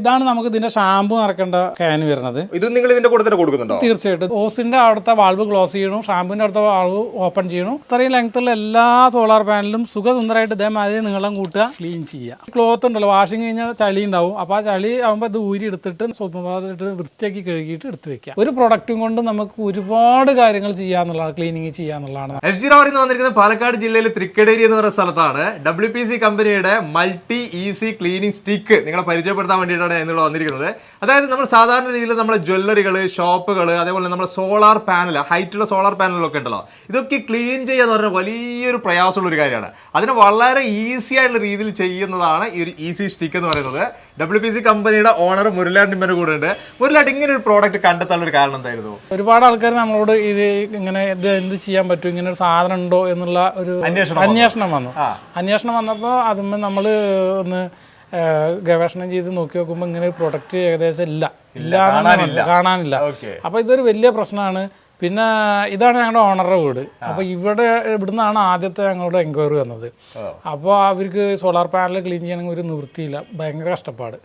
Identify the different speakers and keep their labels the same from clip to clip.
Speaker 1: ഇതാണ് നമുക്ക് ഇതിന്റെ ഷാമ്പു നിറക്കേണ്ട ക്യാൻ വരുന്നത്.
Speaker 2: ഇത് നിങ്ങൾ ഇതിന്റെ കൂടെ തന്നെ കൊടുക്കുന്നുണ്ടോ?
Speaker 1: തീർച്ചയായിട്ടും. ഓസിന്റെ അവിടുത്തെ വാൾവ് ക്ലോസ് ചെയ്യണം. ഷാമ്പുവിന്റെ അടുത്ത വാൾവ് ഓപ്പൺ ചെയ്യണം. ഇത്രയും ലെങ്ത്തുള്ള എല്ലാ സോളാർ പാനലും സുഖസുന്ദരമായിട്ട് ഇതേമാതിരി നീളം കൂട്ടുക ക്ലീൻ ചെയ്യുക. ക്ലോത്ത് ഉണ്ടല്ലോ വാഷിംഗ് കഴിഞ്ഞാൽ ചളി ഉണ്ടാവും. അപ്പോൾ ആ ചളി ആകുമ്പോൾ ഇത് ഊരി എടുത്തിട്ട് സോപ്പ് വൃത്തിയാക്കി കഴുകിയിട്ട് എടുത്ത് വെക്കുക. ഒരു പ്രൊഡക്റ്റും കൊണ്ട് നമുക്ക് ഒരുപാട് കാര്യങ്ങൾ ചെയ്യാന്നുള്ളതാണ് ക്ലീനിങ് ചെയ്യാന്നുള്ളതാണ്
Speaker 2: എഫ് ജി റാവറിന്ന് വന്നിരിക്കുന്നത് പാലക്കാട് ജില്ലയിലെ തൃക്കടേരി എന്ന് പറയുന്ന സ്ഥലത്താണ്. ഡബ്ല്യു പി സി കമ്പനിയുടെ മൾട്ടി ഈസി ക്ലീനിങ് സ്റ്റിക്ക് നിങ്ങളെ പരിചയപ്പെടുത്താൻ വേണ്ടിയിട്ടാണ് എന്നിവിടെ വന്നിരിക്കുന്നത്. അതായത് നമ്മൾ സാധാരണ രീതിയിൽ നമ്മുടെ ജ്വല്ലറികൾ ഷോപ്പുകൾ അതേപോലെ നമ്മുടെ സോളാർ പാനൽ ഹൈറ്റുള്ള സോളാർ പാനലൊക്കെ ഉണ്ടല്ലോ. ഇതൊക്കെ ക്ലീൻ ചെയ്യുക എന്ന് പറഞ്ഞാൽ വലിയൊരു പ്രയാസമുള്ള ഒരു കാര്യമാണ്. അതിന് വളരെ ഈസി ആയിട്ടുള്ള രീതിയിൽ ചെയ്യുന്നതാണ് ഈ ഒരു ഈസി സ്റ്റിക്ക് എന്ന് പറയുന്നത്. ഡബ്ല്യു പി സി കമ്പനിയുടെ ഓണർ മുരലാണ്ടിമ്മന്റെ കൂടെ ഉണ്ട്. മുരലാട്ട് ഇങ്ങനെ ഒരു പ്രോഡക്റ്റ് കണ്ടെത്താനുള്ള ഒരു കാരണം എന്തായിരുന്നു?
Speaker 1: ഒരുപാട് ആൾക്കാർ നമ്മളോട് ഇത് ഇങ്ങനെ ഇത് എന്ത് ചെയ്യാൻ പറ്റും ഇങ്ങനെ ഒരു സാധനം ഉണ്ടോ എന്നുള്ള ഒരു
Speaker 2: അന്വേഷണം
Speaker 1: വന്നു. അന്വേഷണം വന്നപ്പോൾ അതുമ്പോൾ നമ്മൾ ഒന്ന് ഗവേഷണം ചെയ്ത് നോക്കി നോക്കുമ്പോൾ ഇങ്ങനെ ഒരു പ്രൊഡക്റ്റ് ഏകദേശം ഇല്ല. ഇല്ല
Speaker 2: കാണാനില്ല.
Speaker 1: അപ്പോൾ ഇതൊരു വലിയ പ്രശ്നമാണ്. പിന്നെ ഇതാണ് ഞങ്ങളുടെ ഓണറുടെ വീട്. അപ്പോൾ ഇവിടെ ഇവിടുന്നാണ് ആദ്യത്തെ ഞങ്ങളുടെ എൻക്വയറി വന്നത്. അപ്പോൾ അവർക്ക് സോളാർ പാനൽ ക്ലീൻ ചെയ്യണമെങ്കിൽ ഒരു നിവൃത്തിയില്ല. ഭയങ്കര കഷ്ടപ്പാട്.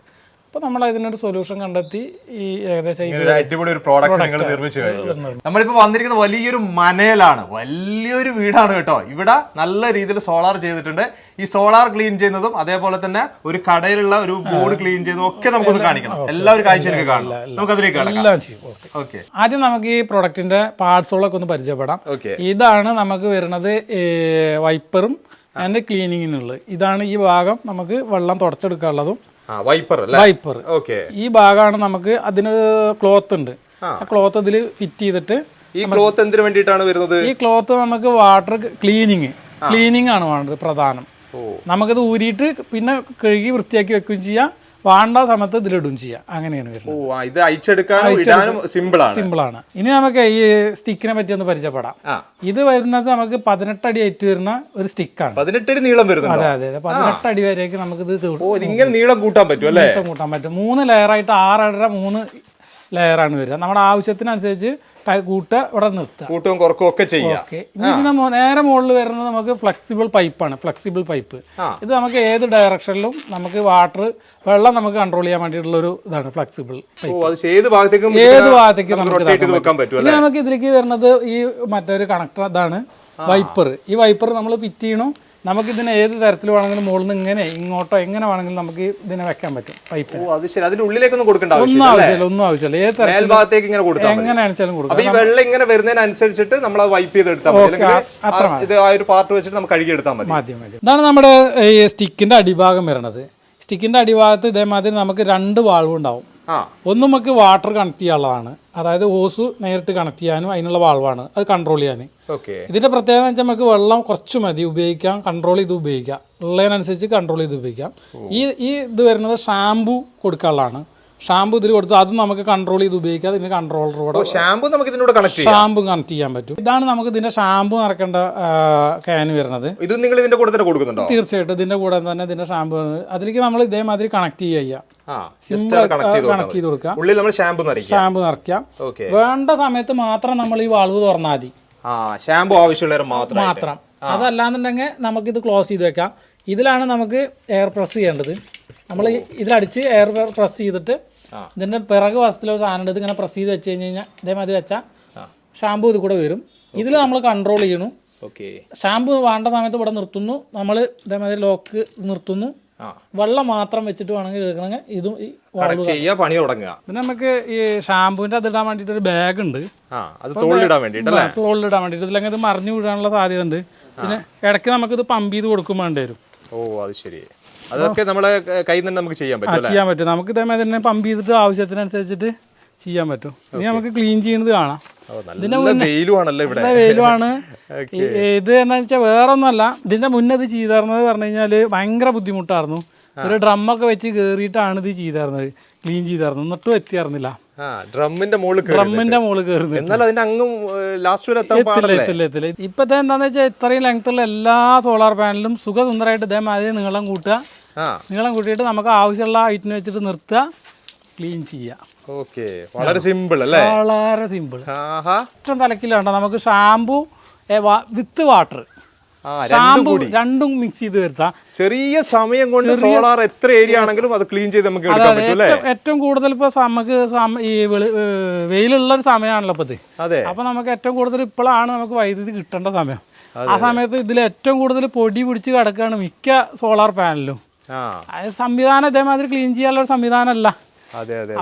Speaker 1: അപ്പോൾ നമ്മൾ അതിനൊരു സൊല്യൂഷൻ കണ്ടെത്തി ഈ ഏകദേശം
Speaker 2: അടിപൊളി ഒരു പ്രോഡക്റ്റ് നിങ്ങൾ നിർമ്മിച്ചു നമ്മളിപ്പോ വന്നിരിക്കുന്ന വലിയൊരു മനയിലാണ് വലിയൊരു വീടാണ് കേട്ടോ. ഇവിടെ നല്ല രീതിയിൽ സോളാർ ചെയ്തിട്ടുണ്ട്. ഈ സോളാർ ക്ലീൻ ചെയ്യുന്നതും അതേപോലെ തന്നെ ഒരു കടയിലുള്ള ഒരു ബോർഡ് ക്ലീൻ ചെയ്യുന്നതും ഒക്കെ നമുക്കൊന്ന് കാണിക്കണം. എല്ലാവരും കാഴ്ചയിലേക്ക് കാണണം. നമുക്ക് അതിലേക്ക് കാണാം
Speaker 1: എല്ലാം ചെയ്യും. ഓക്കെ. ആദ്യം നമുക്ക് ഈ പ്രൊഡക്റ്റിന്റെ പാർട്സുകളൊക്കെ ഒന്ന് പരിചയപ്പെടാം. ഇതാണ് നമുക്ക് വരുന്നത് വൈപ്പറും അതിന്റെ ക്ലീനിങ്ങിനുള്ളത് ഇതാണ് ഈ ഭാഗം നമുക്ക് വെള്ളം തുടച്ചെടുക്കാനുള്ളതും.
Speaker 2: വൈപ്പർ
Speaker 1: വൈപ്പർ
Speaker 2: ഓക്കെ
Speaker 1: ഈ ഭാഗമാണ് നമുക്ക് അതിന് ക്ലോത്ത് ഉണ്ട്.
Speaker 2: ആ.
Speaker 1: ക്ലോത്ത് ഇതിൽ ഫിറ്റ് ചെയ്തിട്ട്
Speaker 2: ഈ ക്ലോത്ത് എന്തിനു വേണ്ടിയിട്ടാണ് വരുന്നത്?
Speaker 1: ഈ ക്ലോത്ത് നമുക്ക് വാട്ടർ ക്ലീനിങ് ക്ലീനിങ് ആണ് വേണ്ടത് പ്രധാനം. നമുക്കിത് ഊരിയിട്ട് പിന്നെ കഴുകി വൃത്തിയാക്കി വെക്കുകയും ചെയ്യാം. വേണ്ട സമയത്ത് ഇതിലിടും ചെയ്യാം. അങ്ങനെയാണ് വരുന്നത്.
Speaker 2: ഇത് അയച്ചെടുക്കാനും ഇടാനും സിമ്പിൾ ആണ്.
Speaker 1: സിമ്പിൾ ആണ്. ഇനി നമുക്ക് ഈ സ്റ്റിക്കിനെ പറ്റി ഒന്ന് പരിചയപ്പെടാം. ഇത് വരുന്നത് നമുക്ക് പതിനെട്ടടി ആയിട്ട് വരുന്ന ഒരു സ്റ്റിക്കാണ്
Speaker 2: പതിനെട്ടടി നീളം വരുന്നത്
Speaker 1: അതെ അതെ അതെ. പതിനെട്ടടി വരെയൊക്കെ നമുക്ക് ഇത്
Speaker 2: ഇങ്ങനെ നീളം കൂട്ടാൻ പറ്റും അല്ലേ?
Speaker 1: കൂട്ടാൻ പറ്റും. മൂന്ന് ലെയറായിട്ട് ആറര മൂന്ന് ലെയറാണ് വരിക നമ്മുടെ ആവശ്യത്തിനനുസരിച്ച് കൂട്ടുക ഇവിടെ നിർത്തുക.
Speaker 2: കൂട്ടും കുറക്കും ഒക്കെ ചെയ്യാം.
Speaker 1: ഇനി ഇതിന് നേരെ മുകളിൽ വരുന്നത് നമുക്ക് ഫ്ലെക്സിബിൾ പൈപ്പാണ് ഫ്ലെക്സിബിൾ പൈപ്പ് ഇത് നമുക്ക് ഏത് ഡയറക്ഷനിലും നമുക്ക് വാട്ടർ വെള്ളം നമുക്ക് കൺട്രോൾ ചെയ്യാൻ വേണ്ടിയിട്ടുള്ള ഒരു ഇതാണ് ഫ്ലെക്സിബിൾ
Speaker 2: ഏത് ഭാഗത്തേക്കും
Speaker 1: ഏത് ഭാഗത്തേക്കും നമുക്ക് നമുക്ക് ഇതിലേക്ക് വരുന്നത് ഈ മറ്റൊരു കണക്ടർ ഇതാണ് വൈപ്പർ ഈ വൈപ്പർ നമ്മൾ ഫിറ്റ് ചെയ്യണം. നമുക്ക് ഇതിനെ ഏത് തരത്തിൽ വേണമെങ്കിലും മുകളിൽ നിന്ന് ഇങ്ങനെ ഇങ്ങോട്ടോ എങ്ങനെ വേണമെങ്കിലും നമുക്ക് ഇതിനെ വെക്കാൻ പറ്റും
Speaker 2: പൈപ്പ് അത് ശരി. അതിന്റെ ഉള്ളിലേക്കൊന്നും കൊടുക്കേണ്ട
Speaker 1: ഒന്നും
Speaker 2: ആവശ്യമില്ല
Speaker 1: ഒന്നും ആവശ്യമില്ല. ഏത് തരത്തിൽ
Speaker 2: മേൽഭാഗത്തേക്ക് ഇങ്ങനെ കൊടുക്കാം മതി.
Speaker 1: എങ്ങനെയാണെന്ന് കൊടുക്കാം.
Speaker 2: ഈ വെള്ളം ഇങ്ങനെ വരുന്നതിനനുസരിച്ചിട്ട് നമ്മൾ അത് വൈപ്പ് ചെയ്ത് എടുത്താൽ മതി. ഇത് ആ ഒരു പാർട്ട് വെച്ചിട്ട് നമുക്ക് കഴുകി എടുത്താൽ മതി.
Speaker 1: മതി മതി. ഇതാണ് നമ്മുടെ ഈ സ്റ്റിക്കിന്റെ അടിഭാഗം വരണത്. സ്റ്റിക്കിന്റെ അടിഭാഗത്ത് ഇതേമാതിരി നമുക്ക് രണ്ട് വാൾവ് ഉണ്ടാവും. ഒന്ന് നമുക്ക് വാട്ടർ കണക്ട് ചെയ്യാനുള്ളതാണ്. അതായത് ഹോസ് നേരിട്ട് കണക്ട് ചെയ്യാനും അതിനുള്ള വാൾവാണ് അത് കൺട്രോൾ ചെയ്യാൻ
Speaker 2: ഓക്കെ
Speaker 1: ഇതിന്റെ പ്രത്യേകത വെച്ചാൽ നമുക്ക് വെള്ളം കുറച്ച് മതി. ഉപയോഗിക്കാം കൺട്രോൾ ചെയ്ത് ഉപയോഗിക്കാം. ഉള്ളതിനനുസരിച്ച് കൺട്രോൾ ചെയ്ത് ഉപയോഗിക്കാം. ഈ ഈ ഇത് വരുന്നത് ഷാംപൂ കൊടുക്കാനുള്ളതാണ്. ഷാംപൂ ഇതിൽ കൊടുത്ത്. അത് നമുക്ക് കൺട്രോൾ ചെയ്ത് ഉപയോഗിക്കാം. ഇതിന് കൺട്രോളറോടെ
Speaker 2: ഷാമ്പു നമുക്ക് ഇതിനോട് കണക്ട്
Speaker 1: ഷാംപൂ കണക്ട് ചെയ്യാൻ പറ്റും. ഇതാണ് നമുക്ക് ഇതിന്റെ ഷാമ്പു നിറക്കേണ്ട ക്യാൻ വരുന്നത്.
Speaker 2: ഇത് നിങ്ങൾ ഇതിന്റെ കൂടെ തന്നെ കൊടുക്കുന്നുണ്ടോ?
Speaker 1: തീർച്ചയായിട്ടും ഇതിന്റെ കൂടെ തന്നെ ഇതിന്റെ ഷാമ്പു അതിലേക്ക് നമ്മൾ ഇതേമാതിരി കണക്ട് ചെയ്യുക.
Speaker 2: കണക്ട് ചെയ്ത്
Speaker 1: കൊടുക്കാം
Speaker 2: ഉള്ളിൽ നമ്മൾ ഷാമ്പു നിറയ്ക്കാം
Speaker 1: ഷാമ്പു നിറയ്ക്കാം വേണ്ട സമയത്ത് മാത്രം നമ്മൾ ഈ വളവ് തുറന്നാൽ മതി.
Speaker 2: ഷാമ്പു ആവശ്യമുള്ളവർ മാത്രം.
Speaker 1: മാത്രം അതല്ലാന്നുണ്ടെങ്കിൽ നമുക്കിത് ക്ലോസ് ചെയ്ത് വെക്കാം. ഇതിലാണ് നമുക്ക് എയർ പ്രസ് ചെയ്യേണ്ടത്. നമ്മൾ ഇതിലടിച്ച് എയർ പ്രസ് ചെയ്തിട്ട്
Speaker 2: ഇതിന്റെ
Speaker 1: ഇതിന്റെ പിറക് വശത്തിലോ സാധനം എടുത്ത് ഇതിങ്ങനെ പ്രസ് ചെയ്ത് വെച്ച് കഴിഞ്ഞ് കഴിഞ്ഞാൽ ഇതേമാതിരി വെച്ചാൽ ഷാമ്പു ഇത് കൂടെ വരും. ഇതിൽ നമ്മൾ കൺട്രോൾ ചെയ്യണം.
Speaker 2: ഓക്കെ
Speaker 1: ഷാമ്പു വേണ്ട സമയത്ത് ഇവിടെ നിർത്തുന്നു. നമ്മൾ ഇതേമാതിരി ലോക്ക് നിർത്തുന്നു. വെള്ളം മാത്രം വെച്ചിട്ട് വേണമെങ്കിൽ എടുക്കണമെങ്കിൽ ഇതും
Speaker 2: ചെയ്യുക പണി തുടങ്ങുക.
Speaker 1: പിന്നെ നമുക്ക് ഈ ഷാമ്പുവിന്റെ അതിടാൻ വേണ്ടിട്ട് ഒരു ബാഗ് ഉണ്ട്.
Speaker 2: ആ അത് തോളിലിടാൻ വേണ്ടിട്ട്
Speaker 1: തോളിലിടാൻ വേണ്ടി ഇതില്ലെങ്കിൽ ഇത് മറിഞ്ഞു വീഴാനുള്ള സാധ്യത ഉണ്ട്. പിന്നെ ഇടയ്ക്ക് നമുക്ക് ഇത് പമ്പ് ചെയ്ത് കൊടുക്കും വേണ്ടി വരും.
Speaker 2: ഓ അത് ശരി. അതൊക്കെ നമ്മളെ കയ്യിൽ നിന്ന് നമുക്ക് ചെയ്യാൻ പറ്റും
Speaker 1: ചെയ്യാൻ പറ്റും. നമുക്ക് ഇതേമാതിരി തന്നെ പമ്പ് ചെയ്തിട്ട് ആവശ്യത്തിനനുസരിച്ചിട്ട് ചെയ്യാൻ പറ്റും. ഇനി നമുക്ക് ക്ലീൻ ചെയ്യുന്നത് കാണാം. വെയിലുമാണ് ഇത് എന്താ വെച്ചാൽ വേറെ ഒന്നുമല്ല ഇതിന്റെ മുന്നേ ഇത് ചെയ്തായിരുന്നത് പറഞ്ഞു കഴിഞ്ഞാൽ ഭയങ്കര ബുദ്ധിമുട്ടായിരുന്നു. ഒരു ഡ്രമ്മൊക്കെ വെച്ച് കയറിയിട്ടാണ് ഇത് ചെയ്തായിരുന്നത്. ക്ലീൻ ചെയ്തായിരുന്നു. എന്നിട്ടും എത്തിയായിരുന്നില്ല.
Speaker 2: ഡ്രമ്മിന്റെ മുകളിൽ
Speaker 1: ഡ്രമ്മിന്റെ മുകളിൽ കയറുന്നത്
Speaker 2: എന്നാൽ അതിന്റെ അങ്ങും ലാസ്റ്റ് വരെ
Speaker 1: എത്തില്ല എത്തില്ല ഇപ്പത്തെ എന്താന്ന് വെച്ചാൽ ഇത്രയും ലെങ്ത്തുള്ള എല്ലാ സോളാർ പാനലും സുഖസുന്ദരമായിട്ട് ഇതേമാതിരി നീളം കൂട്ടുക. നീളം കൂട്ടിയിട്ട് നമുക്ക് ആവശ്യമുള്ള ഐറ്റം വെച്ചിട്ട് നിർത്തുക ക്ലീൻ ചെയ്യുക.
Speaker 2: ഓക്കെ. വളരെ സിമ്പിൾ അല്ലേ?
Speaker 1: വളരെ സിമ്പിൾ ഏറ്റവും തലക്കിലുണ്ട് നമുക്ക് ഷാമ്പു വിത്ത് വാട്ടർ. ഷാമ്പു. രണ്ടും മിക്സ് ചെയ്ത് വരുത്താം.
Speaker 2: ചെറിയ സമയം കൊണ്ട് സോളാർ എത്ര ഏരിയ ആണെങ്കിലും അത് ക്ലീൻ ചെയ്ത് നമുക്ക് എടുക്കാൻ പറ്റും
Speaker 1: ഏറ്റവും- കൂടുതൽ ഇപ്പൊ നമുക്ക് ഈ വെയിലുള്ള ഒരു സമയമാണല്ലോ ഇപ്പത് അപ്പൊ നമുക്ക് ഏറ്റവും കൂടുതൽ ഇപ്പോഴാണ് നമുക്ക് വൈദ്യുതി കിട്ടേണ്ട സമയം. ആ സമയത്ത് ഇതിൽ ഏറ്റവും കൂടുതൽ പൊടി പിടിച്ച് കിടക്കുകയാണ് മിക്ക സോളാർ പാനലും അത് സംവിധാനം ഇതേമാതിരി ക്ലീൻ ചെയ്യാനുള്ള ഒരു സംവിധാനമല്ല.
Speaker 2: അതെ അതെ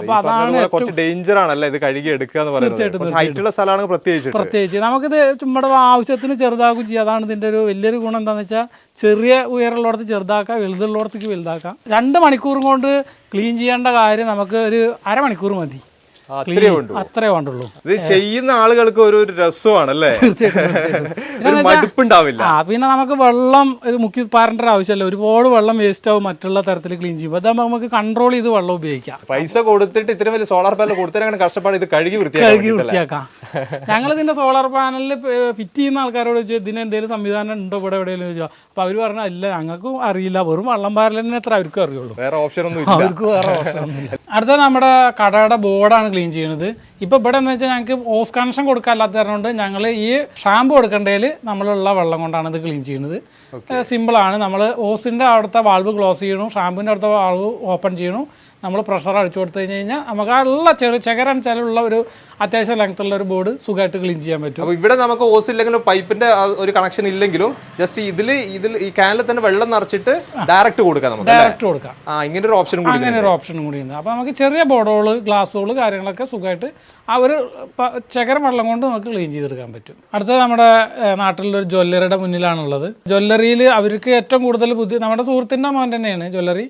Speaker 2: കുറച്ച് ഡേഞ്ചർ ആണല്ലേ ഇത് കഴുകി എടുക്കുക എന്ന് പറയുന്നത്? കുറച്ച് ഹൈറ്റ് ഉള്ള സ്ഥലമാണ് പ്രത്യേകിച്ചിട്ട്.
Speaker 1: പ്രത്യേകിച്ച് നമുക്കിത് ചുമ്മാ ആവശ്യത്തിന് ചെറുതാക്കുകയും ചെയ്യാം. അതാണ് ഇതിന്റെ ഒരു വലിയൊരു ഗുണം എന്താണെന്ന് വെച്ചാൽ ചെറിയ ഉയരമുള്ളടത്ത് ചെറുതാക്കാം വലുതുള്ളടത്തേക്ക് വലുതാക്കാം. രണ്ട് മണിക്കൂറും കൊണ്ട് ക്ലീൻ ചെയ്യേണ്ട കാര്യം നമുക്ക് ഒരു അരമണിക്കൂർ മതി. അത്രേ വേണ്ടുള്ളൂ.
Speaker 2: ഇത് ചെയ്യുന്ന ആളുകൾക്ക് ഒരു രസമാണ് അല്ലേ. മടുപ്പുണ്ടാവില്ല.
Speaker 1: പിന്നെ നമുക്ക് വെള്ളം ഇത് മുക്കി പാരേണ്ട ആവശ്യമല്ല. ഒരുപാട് വെള്ളം വേസ്റ്റ് ആവും മറ്റുള്ള തരത്തിൽ ക്ലീൻ ചെയ്യുമ്പോൾ അതാകുമ്പോൾ നമുക്ക് കൺട്രോൾ ചെയ്ത് വെള്ളം ഉപയോഗിക്കാം.
Speaker 2: പൈസ കൊടുത്തിട്ട് ഇത്രയും വലിയ സോളാർ പാനൽ കൊടുത്തിട്ട് കഷ്ടപ്പാട് ഇത് കഴുകി വൃത്തിയാക്കാം.
Speaker 1: ഞങ്ങൾ ഇതിന്റെ സോളാർ പാനലിൽ ഫിറ്റ് ചെയ്യുന്ന ആൾക്കാരോട് ചോദിച്ചു ഇതിന് എന്തെങ്കിലും സംവിധാനം ഉണ്ടോ ഇവിടെ എവിടെയെങ്കിലും ചോദിച്ചു? അപ്പൊ അവർ പറഞ്ഞു ഇല്ല ഞങ്ങൾക്കും അറിയില്ല. വെറും വള്ളം പാരലിന് എത്ര അവർക്കും അറിയുള്ളൂ.
Speaker 2: വേറെ ഓപ്ഷൻ ഒന്നും
Speaker 1: അവർക്ക് വേറെ ഇല്ല. അടുത്ത നമ്മുടെ കടയുടെ ബോർഡാണ് ക്ലീൻ ചെയ്യുന്നത് ഇപ്പൊ ഇവിടെ എന്ന് വെച്ചാൽ ഞങ്ങൾക്ക് ഓഫ് കണക്ഷൻ കൊടുക്കാല്ലാത്ത കാരണമുണ്ട്. ഞങ്ങൾ ഈ ഷാമ്പു കൊടുക്കേണ്ടതിൽ നമ്മളുള്ള വെള്ളം കൊണ്ടാണ് ഇത് ക്ലീൻ ചെയ്യുന്നത്. സിമ്പിളാണ് നമ്മൾ ഓസിന്റെ അവിടുത്തെ വാൾവ് ക്ലോസ് ചെയ്യണു ഷാമ്പുവിന്റെ അടുത്ത വാൾവ് ഓപ്പൺ ചെയ്യണു. നമ്മൾ പ്രഷർ അടിച്ചു കൊടുത്തു കഴിഞ്ഞ് കഴിഞ്ഞാൽ നമുക്ക് ആ ഉള്ള ചെറു ചിലവുള്ള ഒരു അത്യാവശ്യം ലെങ്ത് ഉള്ള ഒരു ബോർഡ് സുഖമായിട്ട് ക്ലീൻ ചെയ്യാൻ പറ്റും.
Speaker 2: അപ്പോൾ ഇവിടെ നമുക്ക് ഓസ് ഇല്ലെങ്കിലും പൈപ്പിന്റെ ഒരു കണക്ഷൻ ഇല്ലെങ്കിലും ജസ്റ്റ് ഇതിൽ ഇതിൽ ഈ കാനിൽ തന്നെ വെള്ളം നിറച്ചിട്ട് ഡയറക്റ്റ് കൊടുക്കാം നമുക്ക്?
Speaker 1: ഡയറക്റ്റ് കൊടുക്കാം.
Speaker 2: ആ ഇങ്ങനെ ഒരു ഓപ്ഷനും കൂടി
Speaker 1: അങ്ങനെ ഒരു ഓപ്ഷനും കൂടി ഉണ്ട്. അപ്പോൾ നമുക്ക് ചെറിയ ബോർഡുകൾ ഗ്ലാസുകൾ കാര്യങ്ങളൊക്കെ സുഖമായിട്ട് ആ ഒരു ചകരം വെള്ളം കൊണ്ട് നമുക്ക് ക്ലീൻ ചെയ്തെടുക്കാൻ പറ്റും. അടുത്തത് നമ്മുടെ നാട്ടിലൊരു ജ്വല്ലറിയുടെ മുന്നിലാണുള്ളത്. ജ്വല്ലറിയിൽ അവർക്ക് ഏറ്റവും കൂടുതൽ ബുദ്ധി നമ്മുടെ സുഹൃത്തിന്റെ മോൻ തന്നെയാണ് ജ്വല്ലറി.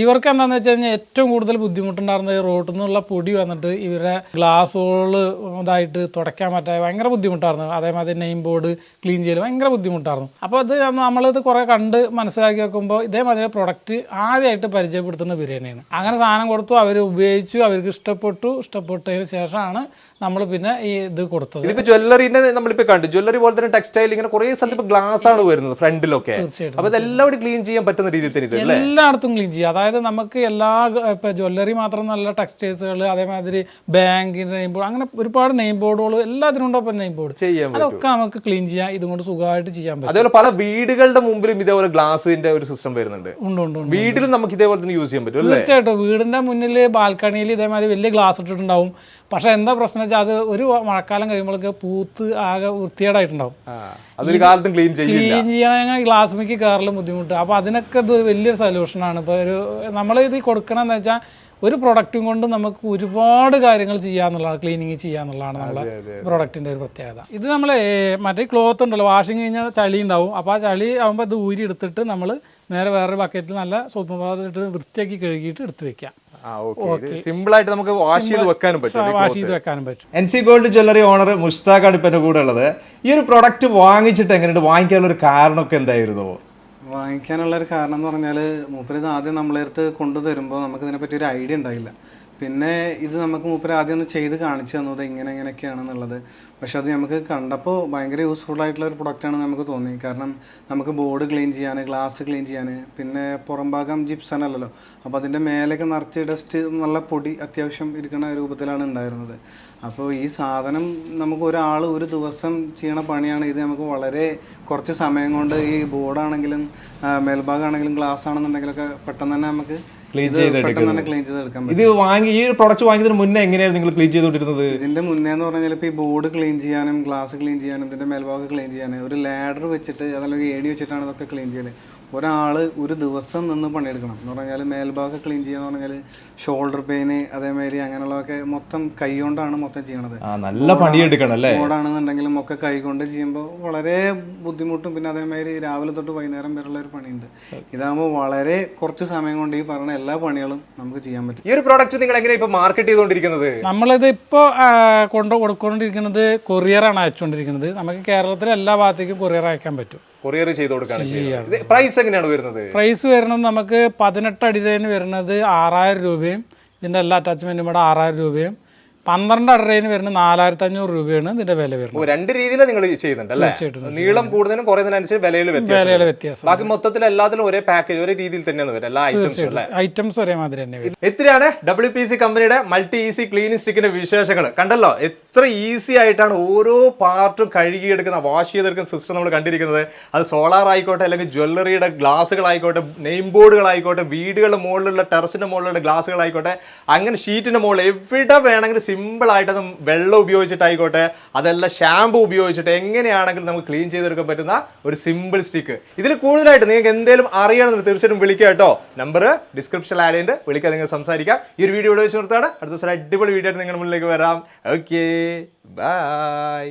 Speaker 1: ഇവർക്ക് എന്താണെന്ന് വെച്ച് കഴിഞ്ഞാൽ ഏറ്റവും കൂടുതൽ ബുദ്ധിമുട്ടുണ്ടായിരുന്നത് റോട്ടിൽ നിന്നുള്ള പൊടി വന്നിട്ട് ഇവരെ ഗ്ലാസ്സുകൾ ഇതായിട്ട് തുടയ്ക്കാൻ പറ്റാതെ ഭയങ്കര ബുദ്ധിമുട്ടായിരുന്നു. അതേമാതിരി നെയിം ബോർഡ് ക്ലീൻ ചെയ്യൽ ഭയങ്കര ബുദ്ധിമുട്ടായിരുന്നു. അപ്പോൾ ഇത് നമ്മളിത് കുറേ കണ്ട് മനസ്സിലാക്കി വെക്കുമ്പോൾ ഇതേമാതിരി പ്രൊഡക്റ്റ് ആദ്യമായിട്ട് പരിചയപ്പെടുത്തുന്ന ബിരിയാണിയാണ്. അങ്ങനെ സാധനം കൊടുത്തു അവർ ഉപയോഗിച്ചു അവർക്ക് ഇഷ്ടപ്പെട്ടു ഇഷ്ടപ്പെട്ടതിന് ശേഷമാണ് നമ്മൾ പിന്നെ ഈ ഇത് കൊടുത്തത്.
Speaker 2: ഇതിപ്പോ ജ്വല്ലറിന്റെ നമ്മളിപ്പോ കണ്ടു. ജ്വല്ലറി പോലെ തന്നെ ടെക്സ്റ്റൈൽ ഇങ്ങനെ കുറേ സ്ഥലത്ത് ഗ്ലാസ് ആണ് വരുന്നത് ഫ്രണ്ടിലൊക്കെ
Speaker 1: തീർച്ചയായിട്ടും
Speaker 2: അപ്പൊ എല്ലാവരും ക്ലീൻ ചെയ്യാൻ പറ്റുന്ന രീതിയിൽ തന്നെ അല്ലേ?
Speaker 1: എല്ലായിടത്തും ക്ലീൻ ചെയ്യുക അതായത് നമുക്ക് എല്ലാ ഇപ്പോൾ ജ്വല്ലറി മാത്രം നല്ല ടെക്സ്റ്റൈൽസുകൾ അതേമാതിരി ബാങ്കിന്റെ നെയിം ബോർഡ് അങ്ങനെ ഒരുപാട് നെയിം ബോർഡുകൾ എല്ലാത്തിനും ഉണ്ടോ. നെയിം ബോർഡ്
Speaker 2: ചെയ്യാം
Speaker 1: അതൊക്കെ നമുക്ക് ക്ലീൻ ചെയ്യാം ഇതുകൊണ്ട് സുഖമായിട്ട് ചെയ്യാൻ പറ്റും.
Speaker 2: അതേപോലെ പല വീടുകളുടെ മുമ്പിലും ഇതേപോലെ ഗ്ലാസിന്റെ ഒരു സിസ്റ്റം വരുന്നുണ്ട്.
Speaker 1: ഉണ്ട് ഉണ്ട്
Speaker 2: വീട്ടിലും നമുക്ക് ഇതേപോലെ തന്നെ യൂസ് ചെയ്യാൻ പറ്റും
Speaker 1: തീർച്ചയായിട്ടും. വീടിന്റെ മുന്നിൽ ബാൽക്കണിയിൽ ഇതേമാതിരി വലിയ ഗ്ലാസ് ഇട്ടിട്ടുണ്ടാവും. പക്ഷെ എന്താ പ്രശ്നം വെച്ചാൽ അത് ഒരു മഴക്കാലം കഴിയുമ്പോഴൊക്കെ പൂത്ത് ആകെ വൃത്തികേടായിട്ടുണ്ടാവും.
Speaker 2: അതൊരു കാലത്തും ക്ലീൻ ചെയ്യില്ല.
Speaker 1: ക്ലീൻ ചെയ്യാൻ ഗ്ലാസ് മിക്ക് കയറിൽ ബുദ്ധിമുട്ട്. അപ്പോൾ അതിനൊക്കെ ഇത് വലിയൊരു സൊല്യൂഷനാണ് ഇപ്പോൾ ഒരു നമ്മൾ ഇത് കൊടുക്കണമെന്ന് വെച്ചാൽ ഒരു പ്രൊഡക്റ്റും കൊണ്ട് നമുക്ക് ഒരുപാട് കാര്യങ്ങൾ ചെയ്യാന്നുള്ളതാണ് ക്ലീനിങ് ചെയ്യാന്നുള്ളതാണ് നമ്മളെ പ്രൊഡക്റ്റിന്റെ ഒരു പ്രത്യേകത. ഇത് നമ്മൾ മറ്റേ ക്ലോത്ത് ഉണ്ടല്ലോ വാഷിങ് കഴിഞ്ഞാൽ ചളി ഉണ്ടാവും. അപ്പോൾ ആ ചളി ആകുമ്പോൾ ഇത് ഊരി എടുത്തിട്ട് നമ്മൾ നേരെ വേറൊരു ബക്കറ്റിൽ നല്ല സോപ്പ് പാത്രം ഇട്ട് വൃത്തിയാക്കി കഴുകിയിട്ട് എടുത്തു വെക്കാം
Speaker 2: സിമ്പിൾ ആയിട്ട് നമുക്ക് വാഷ് ചെയ്ത് വെക്കാനും പറ്റും.
Speaker 1: വാഷ് ചെയ്ത് വെക്കാനും പറ്റും.
Speaker 2: N C gold jewellery owner മുസ്താഖാണ് ഇപ്പൊ എന്റെ കൂടെ ഉള്ളത്. ഈ ഒരു പ്രൊഡക്റ്റ് വാങ്ങിച്ചിട്ട് എങ്ങനെയുണ്ട്? വാങ്ങിക്കാനുള്ള ഒരു കാരണമൊക്കെ എന്തായിരുന്നു?
Speaker 3: വാങ്ങിക്കാനുള്ള ഒരു കാരണം എന്ന് പറഞ്ഞാൽ മൂപ്പര് ഇത് ആദ്യം നമ്മളെ അടുത്ത് കൊണ്ടുതരുമ്പോൾ നമുക്ക് ഇതിനെപ്പറ്റി ഒരു ഐഡിയ ഉണ്ടായില്ല. പിന്നെ ഇത് നമുക്ക് മൂപ്പര് ആദ്യം ഒന്ന് ചെയ്ത് കാണിച്ചു തന്നത് ഇങ്ങനെ ഇങ്ങനെയൊക്കെയാണെന്നുള്ളത് പക്ഷെ അത് നമുക്ക് കണ്ടപ്പോൾ ഭയങ്കര യൂസ്ഫുൾ ആയിട്ടുള്ള ഒരു പ്രൊഡക്റ്റാണ് നമുക്ക് തോന്നി. കാരണം നമുക്ക് ബോർഡ് ക്ലീൻ ചെയ്യാൻ ഗ്ലാസ് ക്ലീൻ ചെയ്യാൻ പിന്നെ പുറം ഭാഗം ജിപ്സൺ അല്ലല്ലോ. അപ്പോൾ അതിന്റെ മേലൊക്കെ നിറച്ച് ഡസ്റ്റ് നല്ല പൊടി അത്യാവശ്യം ഇരിക്കുന്ന രൂപത്തിലാണ് ഉണ്ടായിരുന്നത്. അപ്പോൾ ഈ സാധനം നമുക്ക് ഒരാൾ ഒരു ദിവസം ചെയ്യണ പണിയാണ്. ഇത് നമുക്ക് വളരെ കുറച്ച് സമയം കൊണ്ട് ഈ ബോർഡാണെങ്കിലും മേൽഭാഗമാണെങ്കിലും ഗ്ലാസ് ആണെന്നുണ്ടെങ്കിലൊക്കെ പെട്ടെന്ന് തന്നെ നമുക്ക് ക്ലീൻ ചെയ്തെടുക്കാം
Speaker 2: ഇത് വാങ്ങി ഈ ഒരു പ്രൊഡക്റ്റ് വാങ്ങിയതിന് മുന്നേ എങ്ങനെയായിരുന്നു നിങ്ങൾ ക്ലീൻ ചെയ്തുകൊണ്ടിരുന്നത്?
Speaker 3: ഇതിന്റെ മുന്നേ എന്ന് പറഞ്ഞാൽ ഇപ്പോൾ ഈ ബോർഡ് ക്ലീൻ ചെയ്യാനും ഗ്ലാസ് ക്ലീൻ ചെയ്യാനും ഇതിന്റെ മേൽഭാഗം ക്ലീൻ ചെയ്യാനും ഒരു ലാഡർ വെച്ചിട്ട് അതല്ലെങ്കിൽ ഏടി വെച്ചിട്ടാണ് ഇതൊക്കെ ക്ലീൻ ചെയ്യൽ. ഒരാൾ ഒരു ദിവസം നിന്ന് പണിയെടുക്കണം. എന്ന് പറഞ്ഞാൽ മേൽഭാഗം ക്ലീൻ ചെയ്യാന്ന് പറഞ്ഞാൽ ഷോൾഡർ പെയിന് അതേമാതിരി അങ്ങനെയുള്ളതൊക്കെ മൊത്തം കൈ കൊണ്ടാണ് മൊത്തം ചെയ്യണത്.
Speaker 2: ആ നല്ല പണിയെടുക്കണം അല്ലേ?
Speaker 3: ഓടാണെന്നുണ്ടെങ്കിലും ഒക്കെ കൈ കൊണ്ട് ചെയ്യുമ്പോൾ വളരെ ബുദ്ധിമുട്ടും പിന്നെ അതേമാതിരി രാവിലെ തൊട്ട് വൈകുന്നേരം വരെയുള്ള ഒരു പണിയുണ്ട്. ഇതാകുമ്പോൾ വളരെ കുറച്ച് സമയം കൊണ്ട് ഈ പറഞ്ഞ എല്ലാ പണികളും നമുക്ക് ചെയ്യാൻ പറ്റും.
Speaker 2: ഈ ഒരു പ്രോഡക്റ്റ് നിങ്ങൾ എങ്ങനെ ഇപ്പൊ മാർക്കറ്റ് ചെയ്തുകൊണ്ടിരിക്കുന്നത്?
Speaker 1: നമ്മളിത് ഇപ്പോൾ കൊണ്ട് കൊടുക്കൊണ്ടിരിക്കുന്നത് കൊറിയറാണ് അയച്ചുകൊണ്ടിരിക്കുന്നത്. നമുക്ക് കേരളത്തിലെ എല്ലാ ഭാഗത്തേക്കും കൊറിയർ അയക്കാൻ പറ്റും.
Speaker 2: കൊറിയർ ചെയ്ത് കൊടുക്കുകയാണ് ചെയ്യുന്നത്. പ്രൈസ് എങ്ങനെയാണ് വരുന്നത്?
Speaker 1: പ്രൈസ് വരുന്നത് നമുക്ക് പതിനെട്ട് അടിയിലേന് വരുന്നത് ആറായിരം രൂപയും ഇതിന്റെ എല്ലാ അറ്റാച്ച്മെന്റും കൂടെ ആറായിരം രൂപയും. പന്ത്രണ്ട് അടരേന് വരുന്ന നാലായിരത്തി അഞ്ഞൂറ് രൂപയാണ് ഇതിന്റെ വില വരുന്നത്.
Speaker 2: രണ്ട് രീതിയിലാണ് നിങ്ങൾ ചെയ്യുന്നുണ്ട് അല്ലേ? നീളം കൂടുതലും കുറയുന്നതിനനുസരിച്ച് വിലയിൽ വ്യത്യാസം
Speaker 1: വിലയുടെ വ്യത്യാസം
Speaker 2: ബാക്കി മൊത്തത്തിൽ എല്ലാത്തിലും ഒരേ പാക്കേജ് ഒരേ രീതിയിൽ തന്നെയാണ് വരും എല്ലാ ഐറ്റംസും
Speaker 1: ഐറ്റംസ് ഒരേമാതിരി തന്നെ വരും.
Speaker 2: എത്രയാണ് ഡബ്ല്യു പി സി കമ്പനിയുടെ മൾട്ടി ഈസി ക്ലീനിങ് സ്റ്റിക്കിന്റെ വിശേഷങ്ങൾ കണ്ടല്ലോ? എത്ര ഈസി ആയിട്ടാണ് ഓരോ പാർട്ടും കഴുകിയെടുക്കുന്ന വാഷ് ചെയ്തെടുക്കുന്ന സിസ്റ്റം നമ്മൾ കണ്ടിരിക്കുന്നത്. അത് സോളാർ ആയിക്കോട്ടെ അല്ലെങ്കിൽ ജ്വല്ലറിയുടെ ഗ്ലാസുകളായിക്കോട്ടെ നെയിം ബോർഡുകളായിക്കോട്ടെ വീടുകളുടെ മുകളിലുള്ള ടെറസിന്റെ മുകളിലുള്ള ഗ്ലാസുകളായിക്കോട്ടെ അങ്ങനെ ഷീറ്റിന്റെ മുകളിൽ എവിടെ വേണമെങ്കിലും അത് വെള്ളം ഉപയോഗിച്ചിട്ടായിക്കോട്ടെ അതല്ല ഷാമ്പു ഉപയോഗിച്ചിട്ട് എങ്ങനെയാണെങ്കിലും നമുക്ക് ക്ലീൻ ചെയ്തെടുക്കാൻ പറ്റുന്ന ഒരു സിമ്പിൾ സ്റ്റിക്ക് ഇതിൽ കൂടുതലായിട്ട് നിങ്ങൾക്ക് എന്തെങ്കിലും അറിയണമെന്ന് തീർച്ചയായിട്ടും വിളിക്കുക കേട്ടോ. നമ്പർ ഡിസ്ക്രിപ്ഷനിൽ ആഡ് ചെയ്തിട്ട് വിളിക്കാൻ നിങ്ങൾ സംസാരിക്കാം. ഈ ഒരു വീഡിയോ ഇവിടെ വെച്ച് നിർത്താണ് അടുത്ത ദിവസം അടിപൊളി വീഡിയോ ആയിട്ട് നിങ്ങളുടെ മുന്നിലേക്ക് വരാം. Okay bye